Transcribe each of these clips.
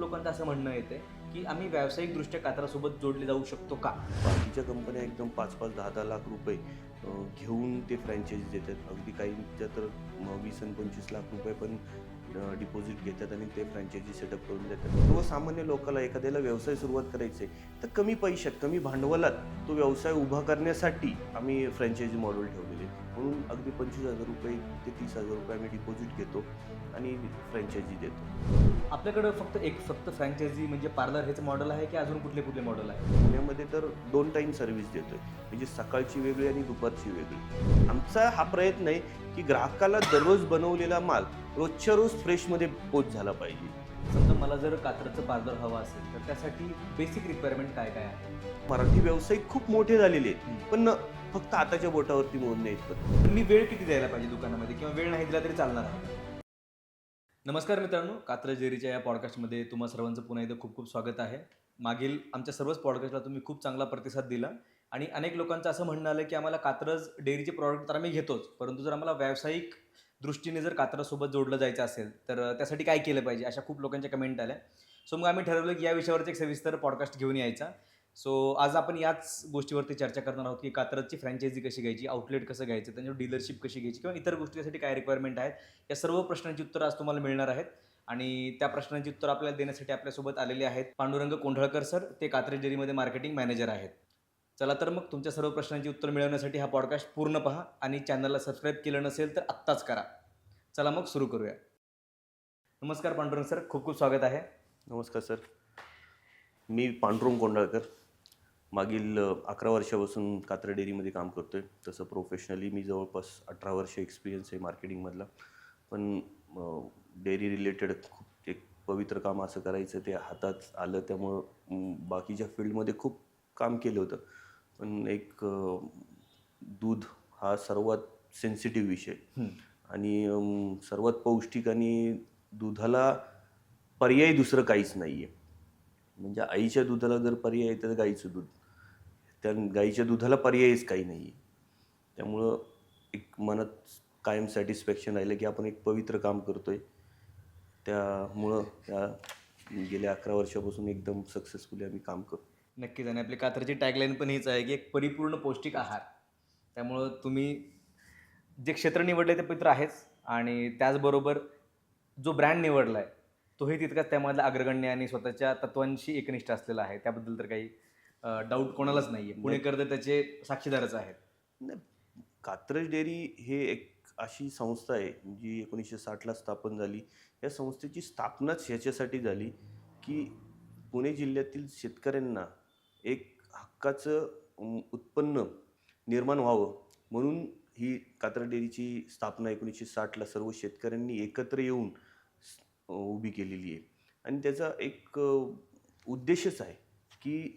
लोकांचं असं म्हणणं येते की आम्ही व्यावसायिकदृष्ट्या कात्रासोबत जोडले जाऊ शकतो का? बाकीच्या कंपन्या एकदम पाच पाच दहा दहा लाख रुपये घेऊन ते फ्रँचायझी देतात. अगदी काहींच्या तर वीस आणि पंचवीस लाख रुपये पण डिपॉझिट घेतात आणि ते फ्रँचायझी सेटअप करून देतात. सर्वसामान्य लोकाला एखाद्याला व्यवसाय सुरुवात करायचे तर कमी पैशात कमी भांडवलात तो व्यवसाय उभा करण्यासाठी आम्ही फ्रँचायझी मॉडेल ठेवलेले. म्हणून अगदी पंचवीस हजार रुपये ते तीस हजार रुपये आम्ही डिपॉझिट घेतो आणि फ्रँचायझी देतो. आपल्याकडं फक्त एक फक्त फ्रँचायझी म्हणजे पार्लर हेच मॉडेल आहे की अजून कुठले कुठले मॉडेल आहे? पुण्यामध्ये तर दोन टाईम सर्व्हिस देतोय. म्हणजे सकाळची वेगळी आणि दुपारची वेगळी. आमचा हा प्रयत्न आहे की ग्राहकाला दररोज बनवलेला माल रोजच्या रोज फ्रेशमध्ये पोच झाला पाहिजे. समजा मला जर कात्राचं पार्लर हवं असेल तर त्यासाठी बेसिक रिक्वायरमेंट काय काय आहे? मराठी व्यावसायिक खूप मोठे झालेले आहेत पण फक्त आताच्या बोटावरती मोजणे इतपत तर मी वेळ किती द्यायला पाहिजे दुकानामध्ये? किंवा वेळ नाही दिला तरी चालणार आहे. नमस्कार मित्रांनो कात्रज डेअरीच्या या पॉडकास्टमध्ये तुम्हा सर्वांचं पुन्हा एकदा खूप खूप स्वागत आहे. मागील आमच्या सर्वच पॉडकास्टला तुम्ही खूप चांगला प्रतिसाद दिला. आणि अनेक लोकांचं असं म्हणणं आलं की आम्हाला कात्रज डेअरीचे प्रॉडक्ट तर आम्ही घेतोच परंतु जर आम्हाला व्यावसायिक दृष्टीने जर कात्रजसोबत जोडलं जायचं असेल तर त्यासाठी काय केलं पाहिजे अशा खूप लोकांच्या कमेंट आल्या. सो मग आम्ही ठरवलं की या विषयावरच एक सविस्तर पॉडकास्ट घेऊन यायचा. सो आज आपण याच गोष्टीवरती चर्चा करणार आहोत की कात्रजची फ्रँचायझी कशी घ्यायची आउटलेट कसं घ्यायचं त्यांच्यावर डीलरशिप कशी घ्यायची किंवा इतर गोष्टीसाठी काय रिक्वायरमेंट आहेत या सर्व प्रश्नांची उत्तरं आज तुम्हाला मिळणार आहेत. आणि त्या प्रश्नांची उत्तर आपल्याला देण्यासाठी आपल्यासोबत आलेले आहेत पांडुरंग कोंढळकर सर ते कात्रज डेअरीमध्ये मार्केटिंग मॅनेजर आहेत. चला तर मग तुमच्या सर्व प्रश्नांची उत्तर मिळवण्यासाठी हा पॉडकास्ट पूर्ण पहा आणि चॅनलला सबस्क्राईब केलं नसेल तर आत्ताच करा. चला मग सुरू करूया. नमस्कार पांडुरंग सर खूप खूप स्वागत आहे. नमस्कार सर मी पांडुरंग कोंडाळकर मागील अकरा वर्षापासून कात्रा डेअरीमध्ये काम करतो आहे तसं प्रोफेशनली मी जवळपास अठरा वर्ष एक्सपिरियन्स आहे मार्केटिंगमधला पण डेअरी रिलेटेड खूप एक पवित्र काम असं करायचं ते हातात आलं. त्यामुळं बाकीच्या फील्डमध्ये खूप काम केलं होतं. पण एक दूध हा सर्वात सेन्सिटिव्ह विषय. आणि सर्वात पौष्टिक आणि दुधाला पर्याय दुसरं काहीच नाही आहे म्हणजे आईच्या दुधाला जर पर्याय आहे तर गाईचं दूध. त्या गाईच्या दुधाला पर्यायच काही नाही आहे त्यामुळं एक मनात कायम सॅटिस्फॅक्शन राहिलं की आपण एक पवित्र काम करतोय. त्यामुळं त्या गेल्या अकरा वर्षापासून एकदम सक्सेसफुली आम्ही काम करतो नक्कीच. आणि आपली कात्रची टॅगलाईन पण हीच आहे की एक परिपूर्ण पौष्टिक आहार. त्यामुळं तुम्ही जे क्षेत्र निवडलं ते पवित्र आहेच. आणि त्याचबरोबर जो ब्रँड निवडला आहे तोही तितकाच त्यामधला अग्रगण्य आणि स्वतःच्या तत्वांशी एकनिष्ठ असलेला आहे. त्याबद्दल तर काही डाऊट कोणालाच नाही आहे पुणेकर तर त्याचे साक्षीदारच आहेत. कात्रज डेअरी हे एक अशी संस्था आहे जी एकोणीसशे साठला स्थापन झाली. या संस्थेची स्थापनाच ह्याच्यासाठी झाली की पुणे जिल्ह्यातील शेतकऱ्यांना एक हक्काचं उत्पन्न निर्माण व्हावं म्हणून ही कात्र डेअरीची स्थापना एकोणीसशे साठला सर्व शेतकऱ्यांनी एकत्र येऊन उभी केलेली आहे. आणि त्याचा एक उद्देशच आहे की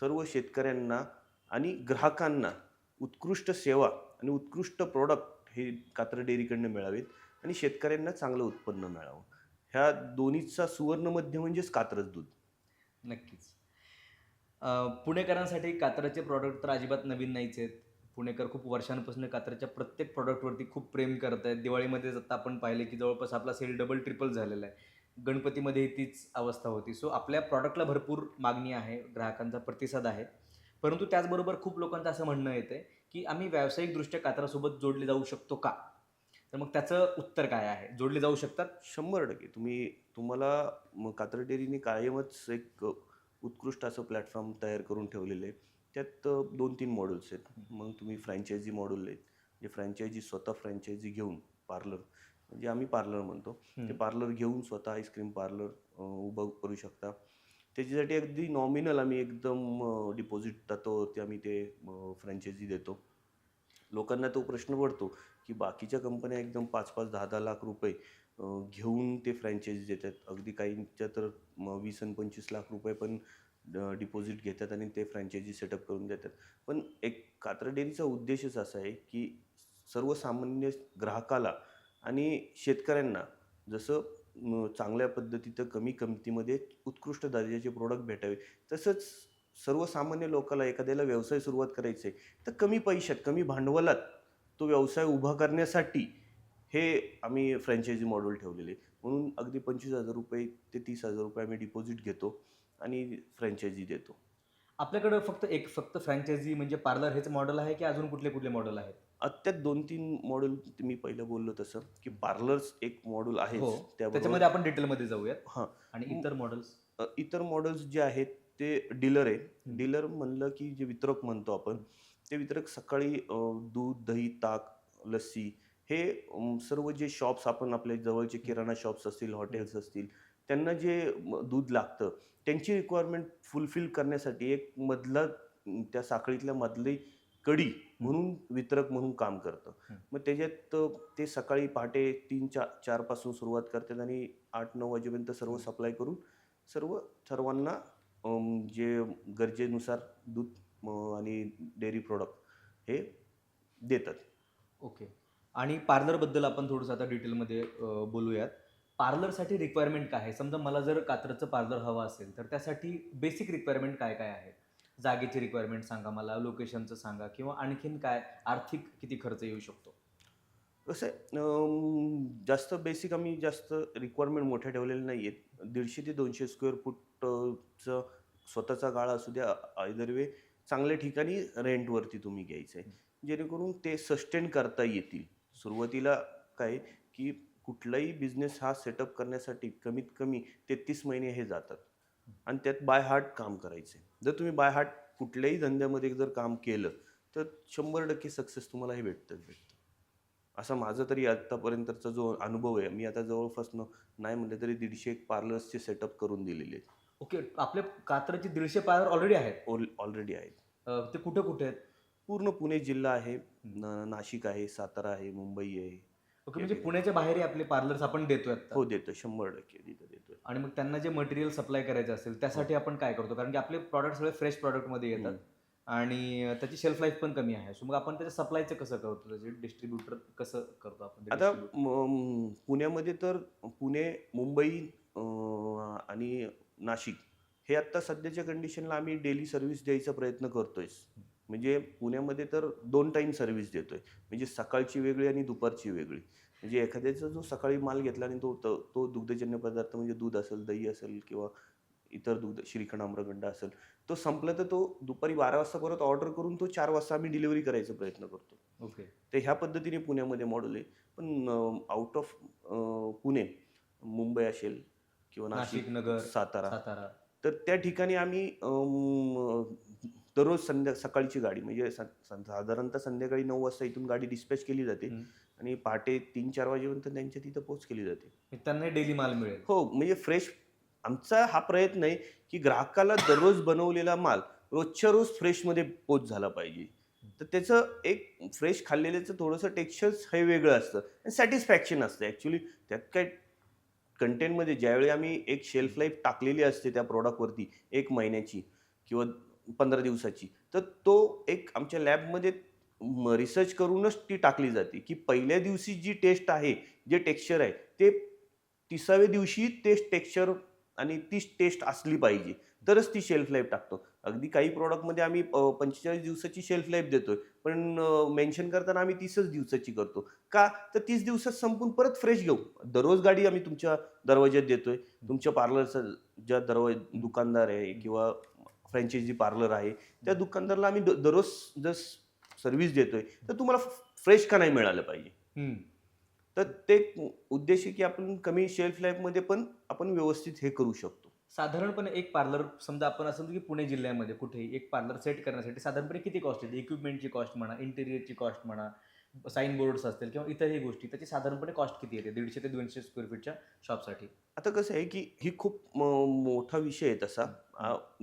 सर्व शेतकऱ्यांना आणि ग्राहकांना उत्कृष्ट सेवा आणि उत्कृष्ट प्रॉडक्ट हे कात्र डेअरीकडनं मिळावेत आणि शेतकऱ्यांना चांगलं उत्पन्न मिळावं. ह्या दोन्हीचा सुवर्णमध्य म्हणजेच कात्रज दूध. नक्कीच. पुणेकरांसाठी कात्राचे प्रॉडक्ट तर अजिबात नवीन नाहीच आहेत. पुणेकर खूप वर्षांपासून कात्राच्या प्रत्येक प्रॉडक्टवरती खूप प्रेम करत आहेत दिवाळीमध्येच आता आपण पाहिले की जवळपास आपला सेल डबल ट्रिपल झालेला आहे. गणपतीमध्येही तीच अवस्था होती. सो आपल्या प्रॉडक्टला भरपूर मागणी आहे. ग्राहकांचा प्रतिसाद आहे. परंतु त्याचबरोबर खूप लोकांचं असं म्हणणं येतं की आम्ही व्यावसायिकदृष्ट्या कात्रासोबत जोडले जाऊ शकतो का? तर मग त्याचं उत्तर काय आहे? जोडले जाऊ शकतात? शंभर टक्के. तुम्ही तुम्हाला कात्र डेअरीने कायमच एक उत्कृष्ट असं प्लॅटफॉर्म तयार करून ठेवलेलं आहे त्यात दोन तीन मॉडेल्स आहेत. मग तुम्ही फ्रँचायझी मॉडेल आहेत. जे फ्रँचायझी स्वतः फ्रँचायझी घेऊन पार्लर म्हणजे आम्ही पार्लर म्हणतो. ते. पार्लर घेऊन स्वतः आईस्क्रीम पार्लर उभं करू शकता. त्याच्यासाठी अगदी नॉमिनल आम्ही एकदम डिपॉझिट तत्वावरती आम्ही ते फ्रँचायझी देतो. लोकांना तो प्रश्न पडतो की बाकीच्या कंपन्या एकदम पाच पाच दहा दहा लाख रुपये घेऊन ते फ्रँचायझी देतात. अगदी काहींच्या तर वीस आणि पंचवीस लाख रुपये पण डिपॉझिट घेतात आणि ते फ्रँचायझी सेटअप करून देतात. पण एक कात्र डेअरीचा उद्देशच असा आहे की सर्वसामान्य ग्राहकाला आणि शेतकऱ्यांना जसं चांगल्या पद्धतीचं कमी किमतीमध्ये उत्कृष्ट दर्जाचे प्रोडक्ट भेटावे तसंच सर्वसामान्य लोकाला एखाद्याला व्यवसाय सुरुवात करायचा आहे तर कमी पैशात कमी भांडवलात तो व्यवसाय उभा करण्यासाठी हे आम्ही फ्रँचायझी मॉडेल ठेवलेले म्हणून अगदी पंचवीस हजार रुपये ते तीस हजार रुपये आम्ही डिपॉझिट घेतो आणि फ्रँचायझी देतो. आपल्याकडे फक्त एक फक्त फ्रँचायझी म्हणजे पार्लर हेच मॉडेल आहे की अजून कुठले कुठले मॉडेल आहेत? त्यात दोन तीन मॉडेल मी पहिलं बोललो तसं की पार्लर्स एक मॉडेल आहे हो. त्याच्यामध्ये आपण डिटेलमध्ये जाऊयात. हां. आणि इतर मॉडेल्स इतर मॉडेल्स जे आहेत ते डीलर आहे. डीलर म्हणलं की जे वितरक म्हणतो आपण ते वितरक सकाळी दूध दही ताक लस्सी हे सर्व जे शॉप्स आपण आपल्या जवळचे किराणा शॉप्स असतील हॉटेल्स असतील त्यांना जे दूध लागतं त्यांची रिक्वायरमेंट फुलफिल करण्यासाठी एक मधला त्या साखळीतल्या मधली कडी म्हणून वितरक म्हणून काम करतं. मग त्याच्यात ते सकाळी पहाटे तीन चार चारपासून सुरुवात करतात आणि आठ नऊ वाजेपर्यंत सर्व सप्लाय करून सर्व सर्वांना जे गरजेनुसार दूध आणि डेअरी प्रोडक्ट हे देतात. ओके आणि पार्लरबद्दल आपण थोडंसं आता डिटेलमध्ये बोलूयात. पार्लरसाठी रिक्वायरमेंट काय आहे? समजा मला जर कात्रचं पार्लर हवं असेल तर त्यासाठी बेसिक रिक्वायरमेंट काय काय आहे जागेची रिक्वायरमेंट सांगा मला लोकेशनचं सांगा किंवा आणखीन काय आर्थिक किती खर्च येऊ शकतो? कसं आहे जास्त बेसिक आम्ही जास्त रिक्वायरमेंट मोठ्या ठेवलेल्या नाही आहेत दीडशे ते दोनशे स्क्वेअर फूटचं स्वतःचा गाळा असू द्या आयदरवे चांगल्या ठिकाणी रेंटवरती तुम्ही घ्यायचं आहे जेणेकरून ते सस्टेन करता येतील. सुरुवातीला काय की कुठलाही बिझनेस हा सेटअप करण्यासाठी कमीत कमी तेहतीस महिने हे जातात. आणि त्यात बाय हार्ट काम करायचं. आहे जर तुम्ही बाय हार्ट कुठल्याही धंद्यामध्ये जर काम केलं तर शंभर टक्के सक्सेस तुम्हाला हे भेटतंच भेटतं. असा माझा तरी आत्तापर्यंतचा जो अनुभव आहे मी आता जवळपास नाही म्हटलं तरी दीडशे एक पार्लर्सचे सेटअप करून दिलेले आहेत. ओके आपल्या कात्रची दीडशे पार्लर ऑलरेडी आहेत? ऑलरेडी आहेत. ते कुठे कुठे आहेत? पूर्ण पुणे जिल्हा आहे. न- नाशिक आहे सातारा आहे मुंबई आहे. ओके म्हणजे पुण्याच्या बाहेरही आपले पार्लर्स आपण देतोय आता. हो देतो शंभर टक्के तिथं देतोय. आणि मग त्यांना जे मटेरियल सप्लाय करायचं असेल त्यासाठी आपण काय करतो? कारण की आपले प्रॉडक्ट सगळे फ्रेश प्रॉडक्टमध्ये येतात. आणि त्याची शेल्फ लाईफ पण कमी आहे. सो मग आपण त्याच्या सप्लायचं कसं करतो? त्याचे डिस्ट्रीब्युटर कसं करतो आपण? ते आता distribute? म- पुण्यामध्ये तर पुणे मुंबई अं, आणि नाशिक हे आत्ता सध्याच्या कंडिशनला आम्ही डेली सर्व्हिस द्यायचा प्रयत्न करतोय म्हणजे पुण्यामध्ये तर दोन टाईम सर्व्हिस देतोय. म्हणजे सकाळची वेगळी आणि दुपारची वेगळी. म्हणजे एखाद्याचा जो सकाळी माल घेतला आणि तो तो तो दुग्धजन्य पदार्थ म्हणजे दूध असेल दही असेल किंवा इतर दुग्ध श्रीखंड आम्रखंड असेल तो संपला तर तो दुपारी बारा वाजता परत ऑर्डर करून तो चार वाजता आम्ही डिलिव्हरी करायचा प्रयत्न करतो. ओके तर ह्या पद्धतीने पुण्यामध्ये मॉडेल आहे. पण आउट ऑफ पुणे मुंबई असेल किंवा नाशिक नगर सातारा. सातारा. तर त्या ठिकाणी आम्ही दररोज संध्या सकाळची गाडी म्हणजे साधारणतः संध्याकाळी नऊ वाजता इथून गाडी डिस्पॅच केली जाते. आणि पहाटे तीन चार वाजेपर्यंत त्यांच्या तिथं पोच केली जाते. मग त्यांना डेली माल मिळेल. हो म्हणजे फ्रेश आमचा हा प्रयत्न आहे की ग्राहकाला दररोज बनवलेला माल रोजच्या रोज फ्रेशमध्ये पोच झाला पाहिजे. तर त्याचं एक फ्रेश खाल्लेल्याचं थोडंसं टेक्स्चर्स हे वेगळं असतं आणि सॅटिस्फॅक्शन असतं. ॲक्च्युली त्यात काय कंटेंटमध्ये ज्यावेळी आम्ही एक शेल्फ लाईफ टाकलेली असते त्या प्रॉडक्टवरती एक महिन्याची किंवा पंधरा दिवसाची. तर तो एक आमच्या लॅबमध्ये रिसर्च करूनच ती टाकली जाते की पहिल्या दिवशी जी टेस्ट आहे जे टेक्स्चर आहे ते तिसाव्या दिवशी ते टेक्स्चर आणि तीच टेस्ट असली पाहिजे. तरच ती शेल्फ लाईफ टाकतो. अगदी काही प्रॉडक्टमध्ये आम्ही पंचेचाळीस दिवसाची शेल्फ लाईफ देतोय पण मेन्शन करताना आम्ही तीसच दिवसाची करतो. का? तर तीस दिवसात संपून परत फ्रेश घेऊ. दररोज गाडी आम्ही तुमच्या दरवाज्यात देतोय. तुमच्या पार्लरचा ज्या दरवाज दुकानदार आहे किंवा फ्रँचायझी पार्लर आहे त्या दुकानदारला आम्ही द- दररोज जर सर्व्हिस देतोय तर तुम्हाला फ्रेश का नाही मिळालं पाहिजे. हम्म. तर ते उद्देश आहे की आपण कमी शेल्फ लाईफमध्ये पण आपण व्यवस्थित हे करू शकतो. साधारणपणे एक पार्लर समजा आपण असं म्हणतो की पुणे जिल्ह्यामध्ये कुठेही एक पार्लर सेट करण्यासाठी साधारणपणे किती कॉस्ट येते इक्विपमेंटची कॉस्ट म्हणा इंटेरियरची कॉस्ट म्हणा साईन बोर्ड्स असतील किंवा इतरही गोष्टी त्याची साधारणपणे कॉस्ट किती येते? दीडशे ते दोनशे स्क्वेअर फीटच्या शॉपसाठी आता कसं आहे की ही खूप म- मोठा विषय आहे तसा.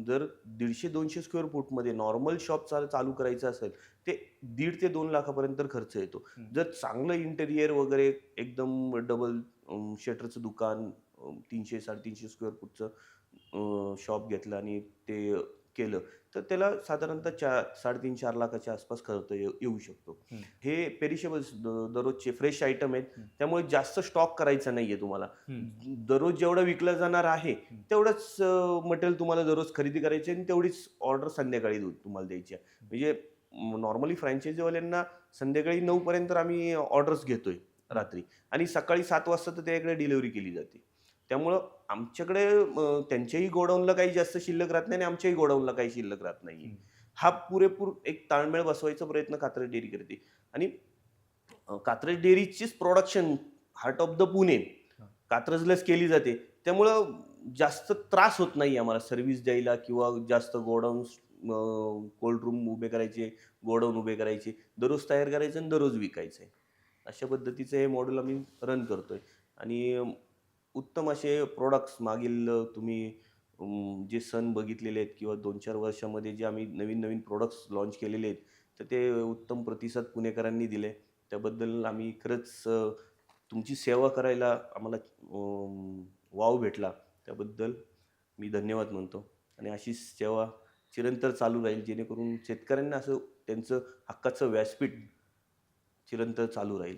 जर दीडशे दोनशे स्क्वेअर फूटमध्ये नॉर्मल शॉप चाल चालू करायचं असेल ते दीड ते दोन लाखापर्यंत खर्च येतो. जर चांगलं इंटेरियर वगैरे एकदम डबल शटरचं दुकान तीनशे साडेतीनशे स्क्वेअर फूटचं शॉप घेतलं आणि ते केलं तर त्याला साधारणतः चार साडेतीन चार लाखाच्या आसपास खर्च येऊ शकतो. हे पेरिशेबल्स दररोजचे फ्रेश आयटम आहेत. त्यामुळे जास्त स्टॉक करायचा नाहीये तुम्हाला. दररोज जेवढं विकलं जाणार आहे तेवढंच मटेरियल तुम्हाला दररोज खरेदी करायचे आणि तेवढीच ऑर्डर संध्याकाळी तुम्हाला द्यायची आहे. म्हणजे नॉर्मली फ्रँचायझीवाल्यांना संध्याकाळी नऊ पर्यंत आम्ही ऑर्डर्स घेतोय रात्री. आणि सकाळी सात वाजता तर त्याकडे डिलिव्हरी केली जाते. त्यामुळं आमच्याकडे त्यांच्याही गोडाऊनला काही जास्त शिल्लक राहत नाही आणि आमच्याही गोडाऊनला काही शिल्लक राहत नाही. हा पुरेपूर एक ताळमेळ बसवायचा प्रयत्न कात्रज डेअरी करते. आणि Katraj डेअरीचीच production heart of the Pune. कात्रजलाच केली जाते. त्यामुळं जास्त त्रास होत नाही आम्हाला. सर्व्हिस द्यायला किंवा जास्त गोडाऊन कोल्ड रूम उभे करायचे गोडाऊन उभे करायचे. दररोज तयार करायचं आणि दररोज विकायचं अशा पद्धतीचं हे मॉडेल आम्ही रन करतोय. आणि उत्तम असे प्रोडक्ट्स मागील तुम्ही जे सण बघितलेले आहेत किंवा दोन चार वर्षामध्ये जे आम्ही नवीन नवीन प्रोडक्ट्स लॉन्च केलेले आहेत तर ते उत्तम प्रतिसाद पुणेकरांनी दिले. त्याबद्दल आम्ही खरंच तुमची सेवा करायला आम्हाला वाव भेटला. त्याबद्दल मी धन्यवाद म्हणतो. आणि अशीच सेवा चिरंतर चालू राहील जेणेकरून शेतकऱ्यांना असं त्यांचं हक्काचं व्यासपीठ चिरंतर चालू राहील.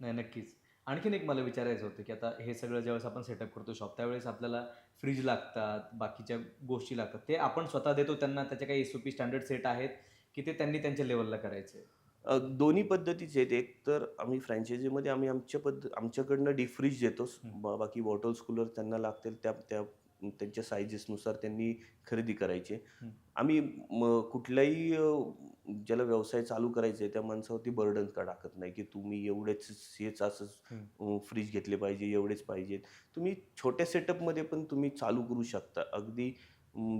नाही नक्कीच. आणखीन एक मला विचारायचं होतं की आता हे सगळं ज्यावेळेस आपण सेटअप करतो शॉप त्यावेळेस आपल्याला फ्रीज लागतात बाकीच्या गोष्टी लागतात. ते आपण स्वतः देतो त्यांना त्याचे काही S O P standard set आहेत की ते त्यांनी त्यांच्या लेवलला करायचे? दोन्ही पद्धतीचे आहेत. एक तर आम्ही फ्रँचायझीमध्ये आम्ही आमच्या पद्ध आमच्याकडनं डीप फ्रीज. बा- बाकी बॉटल्स कूलर त्यांना लागतील त्या त्या त्यांच्या सायझेसनुसार त्यांनी खरेदी करायचे. आम्ही कुठल्याही ज्याला व्यवसाय चालू करायचा आहे त्या माणसावरती बर्डन का टाकत नाही की तुम्ही एवढेच हेच असं फ्रीज घेतले पाहिजे एवढेच पाहिजेत तुम्ही छोट्या सेटअपमध्ये पण तुम्ही चालू करू शकता. अगदी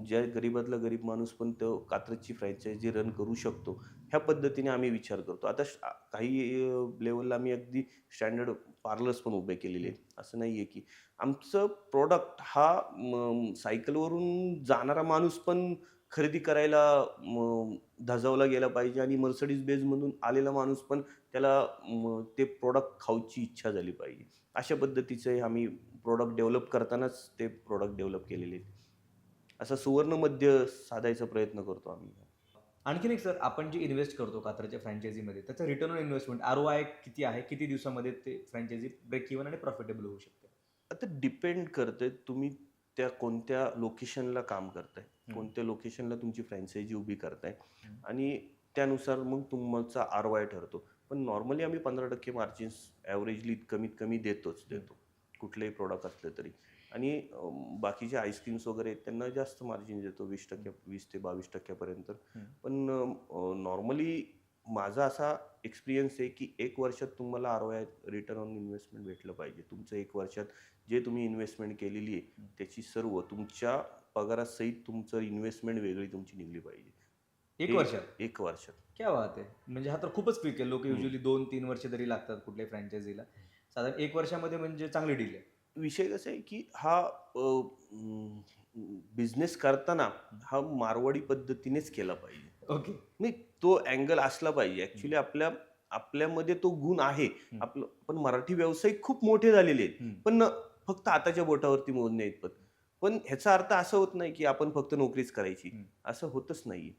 ज्या गरीबातला गरीब माणूस पण तो कात्रजची फ्रँचायझी रन करू शकतो ह्या पद्धतीने आम्ही विचार करतो. आता श- काही लेवलला आम्ही अगदी स्टँडर्ड पार्लर्स पण उभे केलेले आहेत. असं नाही आहे की आमचं प्रोडक्ट हा म, सायकलवरून जाणारा माणूस पण खरेदी करायला धजावला गेला पाहिजे आणि मर्सडीज बेजमधून आलेला माणूस पण त्याला ते प्रोडक्ट खाऊची इच्छा झाली पाहिजे. अशा पद्धतीचे आम्ही प्रोडक्ट डेव्हलप करतानाच ते प्रोडक्ट डेव्हलप केलेले आहेत. असं सुवर्णमध्य साधायचा प्रयत्न करतो आम्ही. आणखीन एक सर आपण जे इन्व्हेस्ट करतो कात्रच्या फ्रँचायझीमध्ये त्याचं return on investment R O I किती आहे किती दिवसामध्ये ते फ्रँचायझी ब्रेक इव्हन आणि प्रॉफिटेबल होऊ शकते? आता डिपेंड करते तुम्ही त्या कोणत्या लोकेशनला काम करताय. कोणत्या लोकेशनला तुमची फ्रँचायझी उभी करताय. आणि त्यानुसार मग तुमचा आर वाय ठरतो. पण नॉर्मली आम्ही पंधरा टक्के मार्जिन्स ॲव्हरेजली कमीत कमी देतोच देतो. कुठलेही प्रोडक्ट असले तरी. आणि बाकीचे आईस्क्रीम्स वगैरे आहेत, त्यांना जास्त मार्जिन देतो वीस टक्के वीस ते बावीस टक्क्यापर्यंत. पण नॉर्मली माझा असा एक्सपिरियन्स आहे की एक वर्षात तुम्हाला R Y return on investment भेटलं पाहिजे. तुमचं एक वर्षात जे तुम्ही इन्व्हेस्टमेंट केलेली आहे. त्याची सर्व तुमच्या पगारासहित तुमचं इन्व्हेस्टमेंट वेगळी तुमची निघली पाहिजे. एक वर्षात? एक वर्षात. क्या बात आहे. म्हणजे हा तर खूपच क्विक आहे. लोक. युजली दोन तीन वर्ष तरी लागतात कुठल्याही फ्रँचायझीला साधारण एक वर्षामध्ये म्हणजे चांगली डील आहे. विषय कसा आहे की हा बिझनेस करताना हा मारवाडी पद्धतीनेच केला पाहिजे. ओके. नाही तो अँगल असला पाहिजे. ऍक्च्युली आपल्या आपल्यामध्ये तो गुण आहे. आपलं पण मराठी व्यावसायिक खूप मोठे झालेले आहेत. पण फक्त आताच्या बोटावरती मोजणे इतपत. पण ह्याचा अर्थ असं होत नाही की आपण फक्त नोकरीच करायची. असं होतच नाही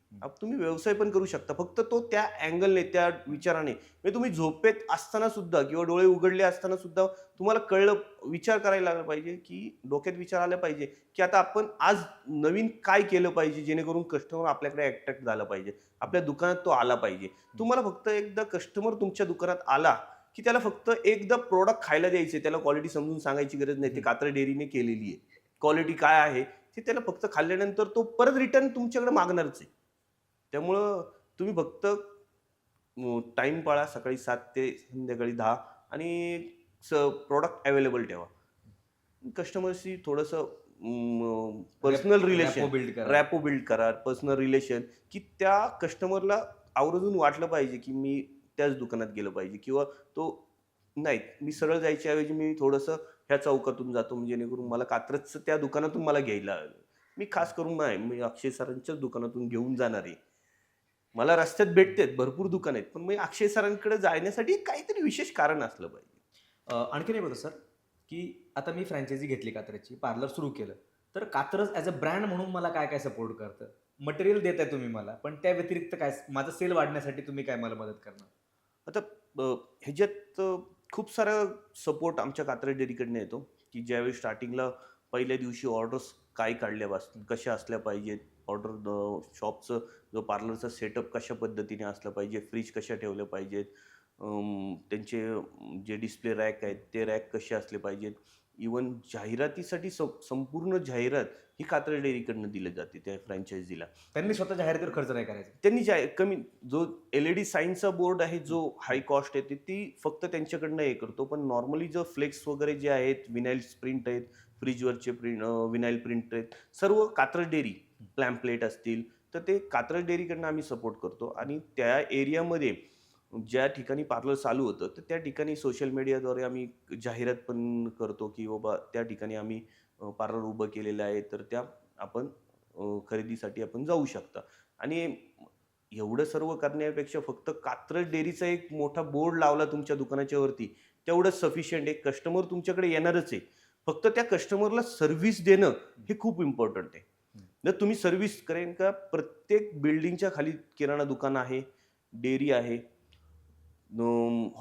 तुम्ही व्यवसाय पण करू शकता. फक्त तो त्या अँगलने त्या विचाराने. म्हणजे तुम्ही झोपेत असताना सुद्धा किंवा डोळे उघडले असताना सुद्धा तुम्हाला कळलं विचार करायला लागला पाहिजे की डोक्यात विचार आला पाहिजे की आता आपण आज नवीन काय केलं पाहिजे जेणेकरून कस्टमर आपल्याकडे अट्रॅक्ट झाला पाहिजे. आपल्या दुकानात तो आला पाहिजे. तुम्हाला फक्त एकदा कस्टमर तुमच्या दुकानात आला की त्याला फक्त एकदा प्रोडक्ट खायला द्यायचे त्याला क्वालिटी समजून सांगायची गरज नाही. ते. कात्र डेअरीने केलेली आहे क्वालिटी काय आहे ते त्याला फक्त खाल्ल्यानंतर तो परत रिटर्न तुमच्याकडे मागणारच आहे. त्यामुळं तुम्ही फक्त टाईम पाळा सकाळी सात ते संध्याकाळी दहा आणि प्रोडक्ट अवेलेबल ठेवा. कस्टमरशी थोडंसं पर्सनल रिलेशन बिल्ड करा. रॅपो बिल्ड करा पर्सनल रिलेशन की त्या कस्टमरला आवर्जून वाटलं पाहिजे की मी त्याच दुकानात गेलं पाहिजे किंवा तो नाही मी सरळ जायच्या ऐवजी मी थोडंसं ह्या चौकातून जातो म्हणजे जेणेकरून मला कात्रजचं त्या दुकानातून मला घ्यायला. मी खास करून नाही मी अक्षय सरांच्याच दुकानातून घेऊन जाणार आहे. मला रस्त्यात भेटतेत भरपूर दुकान आहेत पण मी अक्षय सरांकडे जाण्यासाठी काहीतरी विशेष कारण असलं पाहिजे. आणखीन एक होतं सर की आता मी फ्रँचायझी घेतली कात्रजची पार्लर सुरू केलं तर कात्रज ॲज अ ब्रँड म्हणून मला काय काय सपोर्ट करतं? मटेरियल देत आहे तुम्ही मला पण त्या व्यतिरिक्त काय माझं सेल वाढण्यासाठी तुम्ही काय मला मदत करणार? आता ह्याच्यात खूप सारा सपोर्ट आमच्या कात्रे डेअरीकडनं येतो की ज्यावेळी स्टार्टिंगला पहिल्या दिवशी ऑर्डर्स काय काढल्या बस कशा असल्या पाहिजेत ऑर्डर शॉपचं जो पार्लरचा सेटअप कशा पद्धतीने असलं पाहिजे फ्रीज कशा ठेवल्या पाहिजेत त्यांचे जे डिस्प्ले रॅक आहेत ते रॅक कसे असले पाहिजेत इवन जाहिरातीसाठी संपूर्ण जाहिरात ही कात्र डेअरीकडनं दिली जाते त्या फ्रँचायझीला त्यांनी स्वतः जाहिरातीवर खर्च नाही करायचा. त्यांनी ज्या कमी जो एल ई डी साईनचा बोर्ड आहे जो हाय कॉस्ट येते ती फक्त त्यांच्याकडनं हे करतो. पण नॉर्मली जो फ्लेक्स वगैरे जे आहेत विनाईल प्रिंट आहेत फ्रीजवरचे प्रिंट विनाईल प्रिंट आहेत सर्व कात्रज डेअरी प्लॅम्पलेट असतील तर ते कात्रज डेअरीकडनं आम्ही सपोर्ट करतो. आणि त्या एरियामध्ये ज्या ठिकाणी पार्लर चालू होतं तर त्या ठिकाणी सोशल मीडियाद्वारे आम्ही जाहिरात पण करतो की बाबा त्या ठिकाणी आम्ही पार्लर उभं केलेलं आहे तर त्या आपण खरेदीसाठी आपण जाऊ शकता. आणि एवढं सर्व करण्यापेक्षा फक्त कात्रज डेअरीचा एक मोठा बोर्ड लावला तुमच्या दुकानाच्या वरती तेवढंच सफिशियंट आहे. कस्टमर तुमच्याकडे येणारच आहे. फक्त त्या कस्टमरला सर्व्हिस देणं हे खूप इम्पॉर्टंट आहे. जर तुम्ही सर्व्हिस करेन का प्रत्येक बिल्डिंगच्या खाली किराणा दुकान आहे डेअरी आहे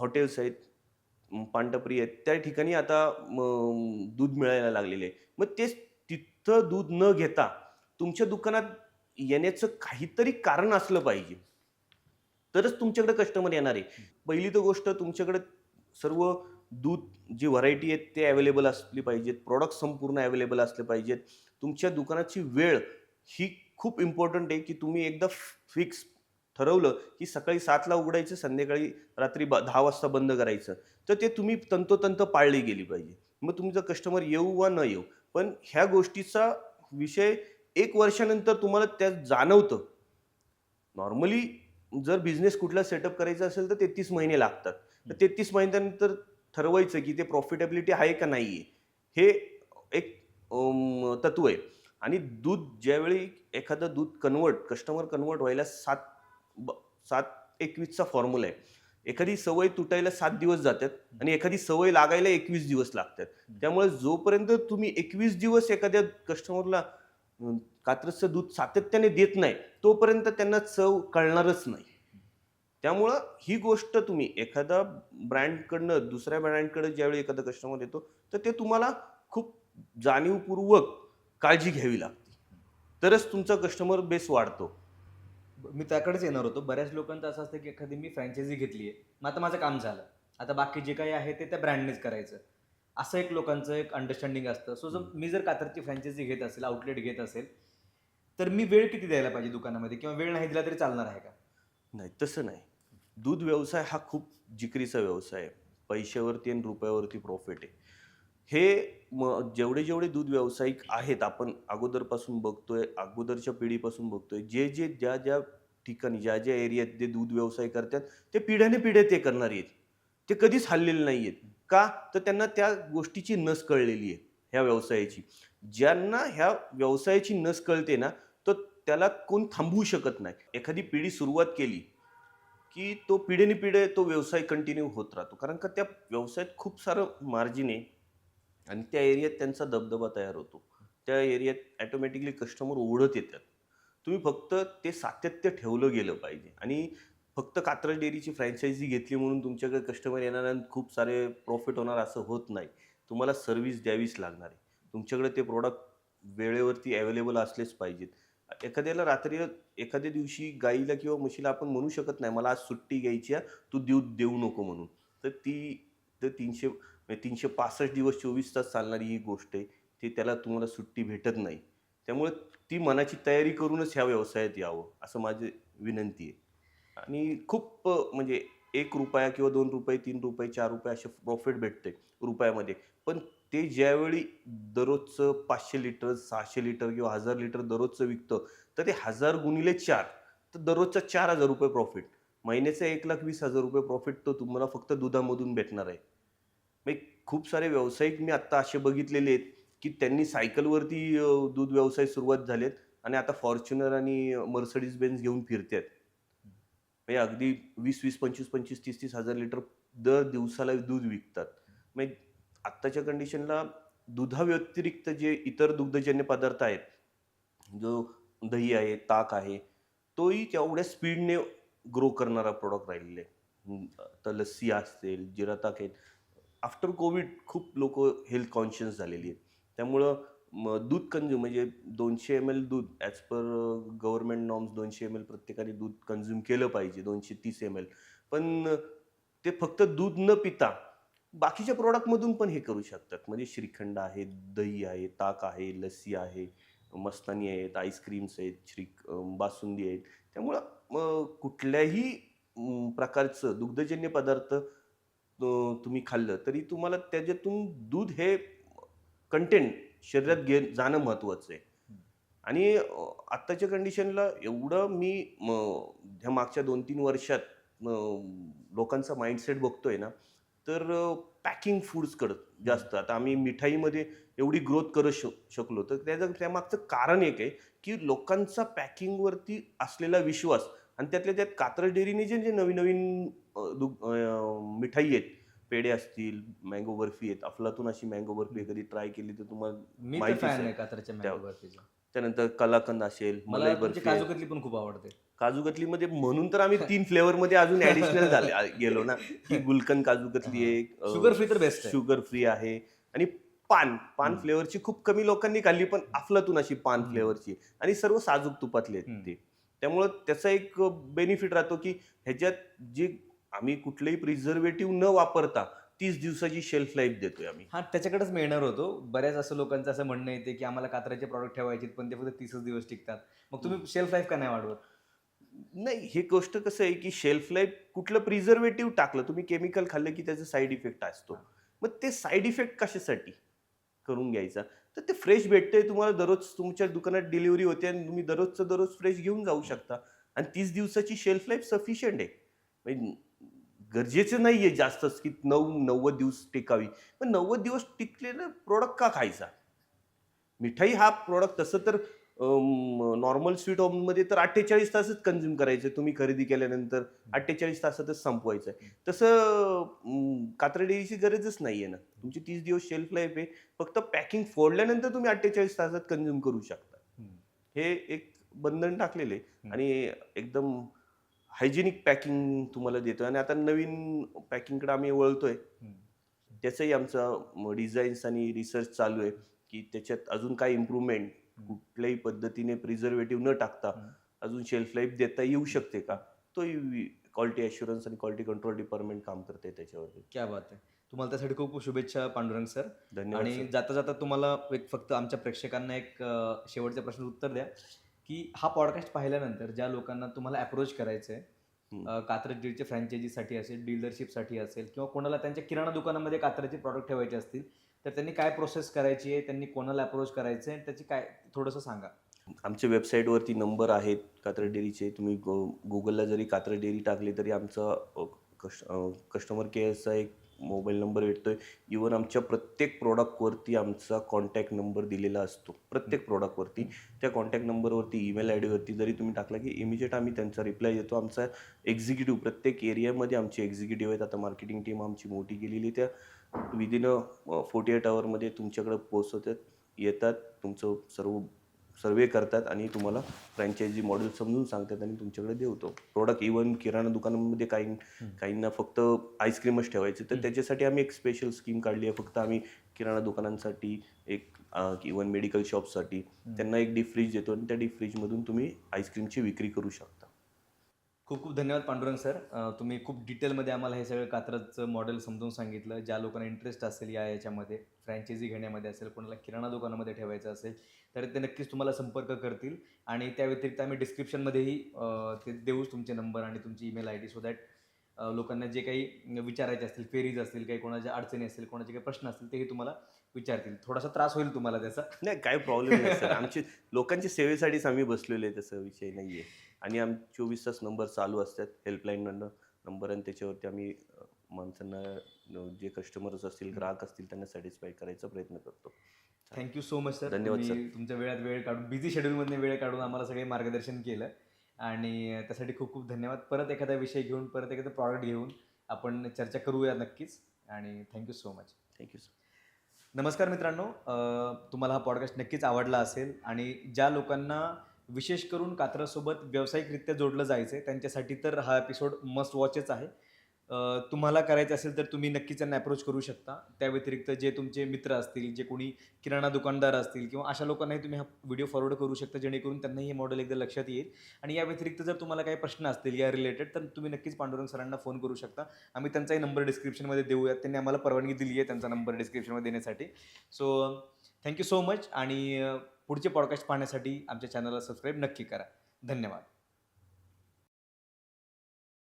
हॉटेल्स आहेत पांडपरी आहेत. त्या ठिकाणी आता दूध मिळायला लागलेले आहे. मग तेच तिथं दूध न घेता तुमच्या दुकानात येण्याचं काहीतरी कारण असलं पाहिजे. तरच तुमच्याकडे कस्टमर येणार आहे. पहिली तर गोष्ट तुमच्याकडे सर्व दूध जी व्हरायटी आहेत ते अवेलेबल असली पाहिजेत. प्रॉडक्ट संपूर्ण अवेलेबल असले पाहिजेत. तुमच्या दुकानाची वेळ ही खूप इम्पॉर्टंट आहे की तुम्ही एकदा फिक्स ठरवलं की सकाळी सातला उघडायचं संध्याकाळी रात्री ब दहा वाजता बंद करायचं. तर ते तुम्ही तंतोतंत पाळली गेली पाहिजे. मग तुमचं कस्टमर येऊ वा न येऊ पण ह्या गोष्टीचा विषय एक वर्षानंतर तुम्हाला त्यात जाणवतं. नॉर्मली जर बिझनेस कुठला सेटअप करायचा असेल तर तेहतीस महिने लागतात. तर तेहतीस महिन्यानंतर ठरवायचं की ते प्रॉफिटेबिलिटी आहे का नाही आहे हे एक तत्व आहे. आणि दूध ज्यावेळी एखादं दूध कन्वर्ट कस्टमर कन्वर्ट व्हायला सात ब सात एकवीसचा फॉर्म्युला आहे. एखादी सवय तुटायला सात दिवस जातात आणि एखादी सवय लागायला एकवीस दिवस लागतात. त्यामुळे जोपर्यंत तुम्ही एकवीस दिवस एखाद्या कस्टमरला अं, दूध सातत्याने देत नाही तोपर्यंत त्यांना चव कळणारच नाही. त्यामुळं ही गोष्ट तुम्ही एखादा ब्रँडकडनं दुसऱ्या ब्रँडकडे ज्यावेळी एखादा कस्टमर येतो तर ते तुम्हाला खूप जाणीवपूर्वक काळजी घ्यावी लागते. तरच तुमचा कस्टमर बेस वाढतो. मी त्याकडेच येणार होतो. बऱ्याच लोकांचं असं असतं की एखादी मी फ्रँचायझी घेतली आहे. मग आता माझं काम झालं. आता बाकी जे काही आहे ते त्या ब्रँडनेच करायचं. असं एक लोकांचं एक अंडरस्टँडिंग असतं. सो जर मी जर कातरची फ्रँचायझी घेत असेल आउटलेट घेत असेल तर मी वेळ किती द्यायला पाहिजे दुकानामध्ये? किंवा वेळ नाही दिला तरी चालणार आहे का? नाही तसं नाही. दूध व्यवसाय हा खूप जिकरीचा व्यवसाय आहे. पैशावरती आणि रुपयावरती प्रॉफिट आहे. हे म जेवढे जेवढे दूध व्यावसायिक आहेत आपण अगोदरपासून बघतोय अगोदरच्या पिढीपासून बघतोय जे जे ज्या ज्या ठिकाणी ज्या ज्या एरियात जे दूध व्यवसाय करतात ते पिढ्याने पिढ्या ते करणार आहेत. ते कधीच हल्लेले नाही आहेत. का? तर त्यांना त्या गोष्टीची नस कळलेली आहे ह्या व्यवसायाची. ज्यांना ह्या व्यवसायाची नस कळते ना तर त्याला कोण थांबवू शकत नाही. एखादी पिढी सुरुवात केली की तो पिढीने पिढे तो व्यवसाय कंटिन्यू होत राहतो. कारण का त्या व्यवसायात खूप सारं मार्जिन आहे. आणि त्या एरियात त्यांचा दबदबा तयार होतो. त्या एरियात ॲटोमॅटिकली कस्टमर ओढत येतात. तुम्ही फक्त ते सातत्य ठेवलं गेलं पाहिजे. आणि फक्त कात्रज डेअरीची फ्रँचायझी घेतली म्हणून तुमच्याकडे कस्टमर येणार आणि खूप सारे प्रॉफिट होणार असं होत नाही. तुम्हाला सर्व्हिस द्यावीच लागणार आहे. तुमच्याकडे ते प्रोडक्ट वेळेवरती अवेलेबल असलेच पाहिजेत. एखाद्याला रात्री एखाद्या दिवशी गाईला किंवा म्हशीला आपण म्हणू शकत नाही मला आज सुट्टी घ्यायची आहे तू देऊ देऊ नको म्हणून. तर ती तर तीनशे म्हणजे तीनशे पासष्ट दिवस चोवीस तास चालणारी ही गोष्ट आहे. ती त्याला तुम्हाला सुट्टी भेटत नाही. त्यामुळे ती मनाची तयारी करूनच ह्या व्यवसायात यावं असं माझी विनंती आहे. आणि खूप म्हणजे एक रुपया किंवा दोन रुपये तीन रुपये चार रुपये असे प्रॉफिट भेटते रुपयामध्ये. पण ते ज्यावेळी दररोजचं पाचशे लिटर सहाशे लिटर किंवा हजार लिटर दररोजचं विकतं तर ते हजार गुणिले चार तर दररोजचा चार हजार रुपये प्रॉफिट महिन्याचा एक लाख वीस हजार रुपये प्रॉफिट तो तुम्हाला फक्त दुधामधून भेटणार आहे. मग खूप सारे व्यावसायिक मी आत्ता असे बघितलेले आहेत की त्यांनी सायकलवरती दूध व्यवसाय सुरुवात झालेत आणि आता फॉर्च्युनर आणि मर्सडीज बेन्स घेऊन फिरतात म्हणजे अगदी वीस वीस पंचवीस पंचवीस तीस तीस हजार लिटर दर दिवसाला दूध विकतात. म्हणजे आत्ताच्या कंडिशनला दुधाव्यतिरिक्त जे इतर दुग्धजन्य पदार्थ आहेत जो दही आहे ताक आहे तोही तेवढ्या स्पीडने ग्रो करणारा प्रोडक्ट राहिलेला आहे. तर लस्सी असेल जिरा ताक आहेत आफ्टर कोविड खूप लोक हेल्थ कॉन्शियस झालेली आहेत. त्यामुळं म, दूध कन्झ्युम म्हणजे दोनशे एम एल दूध ॲज पर गव्हर्नमेंट नॉर्म्स दोनशे एम एल प्रत्येकाने दूध कन्झ्युम केलं पाहिजे दोनशे तीस एम एल पण ते फक्त दूध न पिता बाकीच्या प्रोडक्टमधून पण हे करू शकतात. म्हणजे श्रीखंड आहे दही आहे ताक आहे लस्सी आहे मस्तानी आहेत आईस्क्रीम्स आहेत श्री बासुंदी आहेत. त्यामुळं कुठल्याही प्रकारचं दुग्धजन्य पदार्थ तुम्ही खाल्लं तरी तुम्हाला त्याच्यातून दूध हे कंटेंट शरीरात घे जाणं महत्त्वाचं आहे. आणि आत्ताच्या कंडिशनला एवढं मी म, ह्या मागच्या दोन तीन वर्षात लोकांचा माइंडसेट बघतोय ना तर पॅकिंग फूड्सकडं जास्त. आता आम्ही मिठाईमध्ये एवढी ग्रोथ करू शक शकलो तर त्याचं त्यामागचं कारण एक आहे की लोकांचा पॅकिंगवरती असलेला विश्वास आणि त्यातल्या त्यात कात्रज डेअरीने जे जे नवीन नवीन दुग अं, मिठाई आहेत पेढे असतील मँगो बर्फी आहेत अफलातून अशी मँगो बर्फी कधी ट्राय केली तर तुम्हाला मी तर माहितीच फॅन आहे. आहे कात्रच्या त्या- मँगो बर्फीचा त्यानंतर कलाकंद असेल मला मलाई तुमची बर्फी काजू आहे. कतली पण खूप आवडते काजू कतलीमध्ये म्हणून तर आम्ही तीन फ्लेवर मध्ये अजून ऍडिशनल झाले आ- गेलो ना की गुलकंद काजू कतली आहे अं, शुगर फ्री तर बेस्ट आहे शुगर फ्री आहे आणि पान पान हम्म. फ्लेवरची खूप कमी लोकांनी खाल्ली पण अफलातून अशी पान हम्म. फ्लेवरची आणि सर्व साजूक तुपातले आहेत हम्म. ते त्यामुळं त्याचा एक बेनिफिट राहतो की ह्याच्यात जे आम्ही कुठलेही प्रिझर्वेटिव्ह न वापरता तीस दिवसाची शेल्फ लाईफ देतोय आम्ही. हा त्याच्याकडेच मी येणार होतो. बऱ्याच असं लोकांचं असं म्हणणं येते की आम्हाला कात्राचे प्रॉडक्ट ठेवायचे पण ते फक्त तीसच दिवस टिकतात. मग तुम्ही शेल्फ लाईफ का नाही वाढवत? नाही हे गोष्ट कसं आहे की शेल्फ लाईफ कुठलं प्रिझर्वेटिव्ह टाकलं तुम्ही केमिकल खाल्लं की त्याचा साईड इफेक्ट असतो. मग ते साईड इफेक्ट कशासाठी करून घ्यायचा? तर ते फ्रेश भेटतंय तुम्हाला दररोज तुमच्या दुकानात डिलिव्हरी होते आणि तुम्ही दररोजचं दररोज फ्रेश घेऊन जाऊ शकता. आणि तीस दिवसाची शेल्फ लाईफ सफिशियंट आहे. म्हणजे गरजेचं नाही आहे जास्तच की नऊ नव्वद दिवस टिकावी. पण नव्वद दिवस टिकलेला प्रोडक्ट का खायचा? मिठाई हा प्रोडक्ट तसं तर नॉर्मल स्वीट होममध्ये तर अठ्ठेचाळीस तासच कन्झ्युम करायचं. तुम्ही खरेदी केल्यानंतर अठ्ठेचाळीस तासातच संपवायचं. आहे तसं कात्रा डेअरीची गरजच नाही आहे ना. तुमची तीस दिवस शेल्फ लाईफ आहे. फक्त पॅकिंग फोडल्यानंतर तुम्ही अठ्ठेचाळीस तासात कन्झ्युम करू शकता. हे एक बंधन टाकलेलं. आणि एकदम हायजेनिक पॅकिंग तुम्हाला देतोय आणि आता नवीन पॅकिंगकडे आम्ही वळतोय. त्याचंही आमचं डिझाईन्स आणि रिसर्च चालू आहे की त्याच्यात अजून काय इम्प्रूव्हमेंट कुठल्याही पद्धतीने प्रिझर्वेटिव्ह न टाकता. अजून शेल्फ लाईफ देता येऊ शकते का? तोही क्वालिटी अशुरन्स आणि क्वालिटी कंट्रोल डिपार्टमेंट काम करते त्याच्यावरती. क्या बात आहे. तुम्हाला त्यासाठी खूप खूप शुभेच्छा पांडुरंग सर. धन्यवाद आणि. जाता जाता तुम्हाला एक फक्त आमच्या प्रेक्षकांना एक शेवटच्या प्रश्न उत्तर द्या. की हा पॉडकास्ट पाहिल्यानंतर ज्या लोकांना तुम्हाला अप्रोच करायचं आहे कात्रज डीलच्या फ्रँचायझीसाठी असेल डीलरशिपसाठी असेल किंवा कोणाला त्यांच्या किराणा दुकानामध्ये कात्रचे प्रॉडक्ट ठेवायचे असतील तर त्यांनी काय प्रोसेस करायची आहे त्यांनी कोणाला अप्रोच करायचं आहे त्याची काय थोडंसं सांगा. आमच्या वेबसाईटवरती नंबर आहेत कात्रज डेअरीचे. तुम्ही गो गुगलला जरी कात्रज डेअरी टाकली तरी आमचा कश कस्टमर केअरचा एक मोबाईल नंबर भेटतो आहे इवन आमच्या प्रत्येक प्रॉडक्टवरती आमचा कॉन्टॅक्ट नंबर दिलेला असतो. प्रत्येक प्रॉडक्टवरती त्या कॉन्टॅक्ट नंबरवरती ईमेल आय डीवरती जरी तुम्ही टाकला की इमिजिएट आम्ही त्यांचा रिप्लाय देतो. आमचा एक्झिक्युटिव्ह प्रत्येक एरियामध्ये आमचे एक्झिक्युटिव्ह आहेत. आता मार्केटिंग टीम आमची मोठी गेलेली त्या विदिन फोर्टी एट आवरमध्ये तुमच्याकडे पोहोचवतात येतात. तुमचं सर्व सर्वे करतात आणि तुम्हाला फ्रँचायझी मॉडेल समजून सांगतात आणि तुमच्याकडे देवतो. प्रोडक्ट इवन किराणा दुकानामध्ये काही काहींना फक्त आईस्क्रीमच ठेवायचे. तर. त्याच्यासाठी आम्ही एक स्पेशल स्कीम काढली आहे. फक्त आम्ही किराणा दुकानांसाठी एक इवन मेडिकल शॉपसाठी त्यांना एक डीप फ्रीज देतो आणि त्या डीप फ्रीजमधून तुम्ही आईस्क्रीमची विक्री करू शकता. खूप खूप धन्यवाद पांडुरंग सर. तुम्ही खूप डिटेलमध्ये आम्हाला हे सगळं कात्रजचं मॉडेल समजून सांगितलं. ज्या लोकांना इंटरेस्ट असेल या याच्यामध्ये. फ्रँचायझी घेण्यामध्ये असेल कोणाला किराणा दुकानामध्ये ठेवायचं असेल तर ते नक्कीच तुम्हाला संपर्क करतील. आणि त्या व्यतिरिक्त आम्ही डिस्क्रिप्शनमध्येही ते देऊच तुमचे नंबर आणि तुमची email I D so that लोकांना जे काही विचारायचे असतील फेरीज असतील काही कोणाच्या अडचणी असतील कोणाचे काही प्रश्न असतील तेही तुम्हाला विचारतील. थोडासा त्रास होईल तुम्हाला त्याचा. नाही काय प्रॉब्लेम नाही सर आमची लोकांच्या सेवेसाठीच आम्ही बसलेलो आहे तसं विषय नाही आहे आणि आम चोवीस तास नंबर चालू असतात हेल्पलाईन नंबर आणि त्याच्यावरती आम्ही माणसांना जे कस्टमर्स असतील ग्राहक असतील त्यांना सॅटिस्फाय करायचा प्रयत्न करतो. थँक्यू सो मच सर धन्यवाद, तुम्ही तुमच्या वेळात वेळ काढून बिझी शेड्यूलमधून वेळ काढून आम्हाला सगळे मार्गदर्शन केलं. आणि त्यासाठी खूप खूप धन्यवाद. परत एखादा विषय घेऊन परत एखादा प्रॉडक्ट घेऊन आपण चर्चा करूया नक्कीच. आणि thank you so much thank you sir नमस्कार मित्रांनो. तुम्हाला हा पॉडकास्ट नक्कीच आवडला असेल. आणि ज्या लोकांना विशेष करून कात्रासोबत व्यावसायिकरित्या जोडलं जायचं आहे त्यांच्यासाठी तर हा एपिसोड मस्ट वॉचच आहे. तुम्हाला करायचं असेल तर तुम्ही नक्कीच त्यांना अप्रोच करू शकता. त्या व्यतिरिक्त जे तुमचे मित्र असतील जे कोणी किराणा दुकानदार असतील किंवा अशा लोकांनाही तुम्ही हा व्हिडिओ फॉरवर्ड करू शकता जेणेकरून त्यांनाही हे मॉडेल एकदा लक्षात येईल. आणि या व्यतिरिक्त जर तुम्हाला काही प्रश्न असतील या रिलेटेड तर तुम्ही नक्कीच पांडुरंग सरांना फोन करू शकता. आम्ही त्यांचाही नंबर डिस्क्रिप्शनमध्ये देऊयात. त्यांनी आम्हाला परवानगी दिली आहे त्यांचा नंबर डिस्क्रिप्शनमध्ये देण्यासाठी. सो थँक्यू सो मच आणि पुढचे पॉडकास्ट पाहण्यासाठी आमच्या चॅनलला सबस्क्राईब नक्की करा. धन्यवाद.